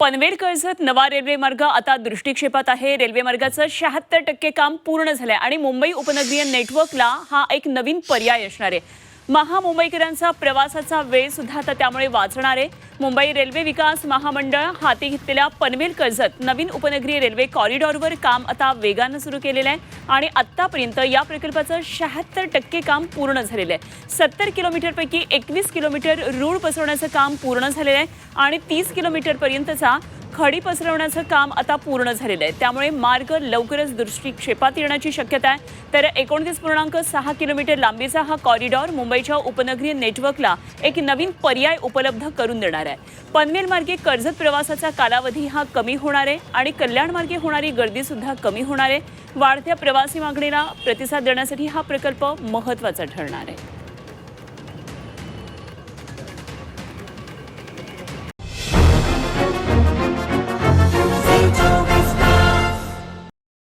पनवेल कर्जत नवा रेल्वे मार्ग आता दृष्टिक्षेपात आहे. रेल्वे मार्गाचं शहात्तर टक्के काम पूर्ण झालंय आणि मुंबई उपनगरीय नेटवर्कला हा एक नवीन पर्याय असणार आहे. महामुंबईकरांचा प्रवासाचा वेळ सुद्धा आता त्यामुळे वाचणार आहे. मुंबई रेल्वे विकास महामंडळ हाती घेतलेल्या पनवेल कर्जत नवीन उपनगरीय रेल्वे कॉरिडॉरवर काम आता वेगानं सुरू केलेलं आहे आणि आत्तापर्यंत या प्रकल्पाचं शहात्तर टक्के काम पूर्ण झालेलं आहे. सत्तर किलोमीटरपैकी एकवीस किलोमीटर रूळ बसवण्याचं काम पूर्ण झालेलं आहे आणि तीस किलोमीटरपर्यंतचा खडी पसरवण्याचं काम आता पूर्ण झालेलं आहे. त्यामुळे मार्ग लवकरच दृष्टिक्षेपात येण्याची शक्यता आहे. तर एकोणतीस पूर्णांक सहा किलोमीटर लांबीचा हा कॉरिडॉर मुंबईच्या उपनगरीय नेटवर्कला एक नवीन पर्याय उपलब्ध करून देणार आहे. पनवेल मार्गे कर्जत प्रवासाचा कालावधी हा कमी होणार आहे आणि कल्याण मार्गे होणारी गर्दीसुद्धा कमी होणार आहे. वाढत्या प्रवासी मागणीला प्रतिसाद देण्यासाठी हा प्रकल्प महत्त्वाचा ठरणार आहे.